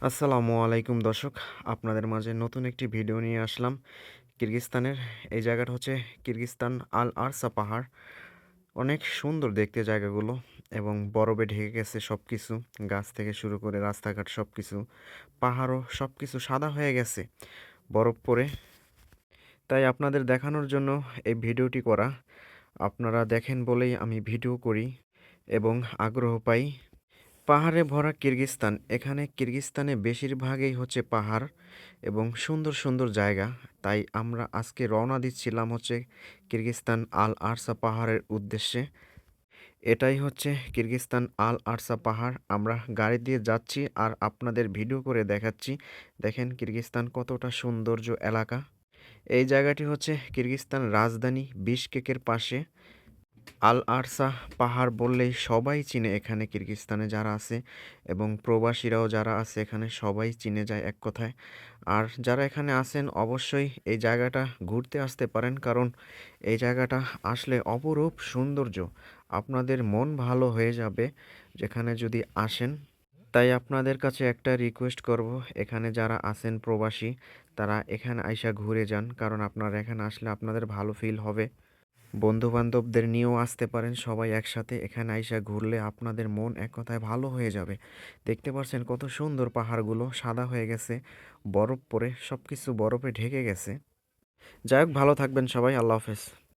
আসসালামু আলাইকুম দর্শক, আপনাদের মাঝে নতুন একটি ভিডিও নিয়ে আসলাম কিরগিস্তানের। এই জায়গাটা হচ্ছে কিরগিস্তান আল আরসা পাহাড়। অনেক সুন্দর দেখতে জায়গাগুলো এবং বরফে ঢেকে গেছে সব কিছু গাছ থেকে শুরু করে রাস্তাঘাট সব কিছু পাহাড়ও সব কিছু সাদা হয়ে গেছে বরফ পরে। তাই আপনাদের দেখানোর জন্য এই ভিডিওটি করা। আপনারা দেখেন বলেই আমি ভিডিও করি এবং আগ্রহ পাই। পাহাড়ে ভরা কিরগিস্তান, এখানে কিরগিস্তানে বেশিরভাগই হচ্ছে পাহাড় এবং সুন্দর সুন্দর জায়গা। তাই আমরা আজকে রওনা দিচ্ছিলাম হচ্ছে কিরগিস্তান আল আরসা পাহাড়ের উদ্দেশ্যে। এটাই হচ্ছে কিরগিস্তান আল আরসা পাহাড়। আমরা গাড়ি দিয়ে যাচ্ছি আর আপনাদের ভিডিও করে দেখাচ্ছি। দেখেন কিরগিস্তান কতটা সৌন্দর্য এলাকা। এই জায়গাটি হচ্ছে কিরগিস্তান রাজধানী বিশকেকের পাশে। আল আরসা পাহাড় বললেই সবাই চিনে এখানে কিরগিস্তানে যারা আছে এবং প্রবাসীরাও যারা আছে এখানে সবাই চিনে যায় এক কথায়। আর যারা এখানে আছেন অবশ্যই এই জায়গাটা ঘুরতে আসতে পারেন কারণ এই জায়গাটা আসলে অপরূপ সৌন্দর্য। আপনাদের মন ভালো হয়ে যাবে যেখানে যদি আসেন। তাই আপনাদের কাছে একটা রিকোয়েস্ট করব, এখানে যারা আছেন প্রবাসী, তারা এখানে আইসা ঘুরে যান কারণ আপনারা এখানে আসলে আপনাদের ভালো ফিল হবে। বন্ধু-বান্ধবদের নিয়েও আসতে পারেন। সবাই একসাথে এখানে আইসা ঘুরলে আপনাদের মন এক কথায় ভালো হয়ে যাবে। দেখতে পাচ্ছেন কত সুন্দর পাহাড়গুলো, সাদা হয়ে গেছে, বরফ পরে সব কিছু বরফে ঢেকে গেছে। যাই হোক, ভালো থাকবেন সবাই, আল্লাহ হাফেজ।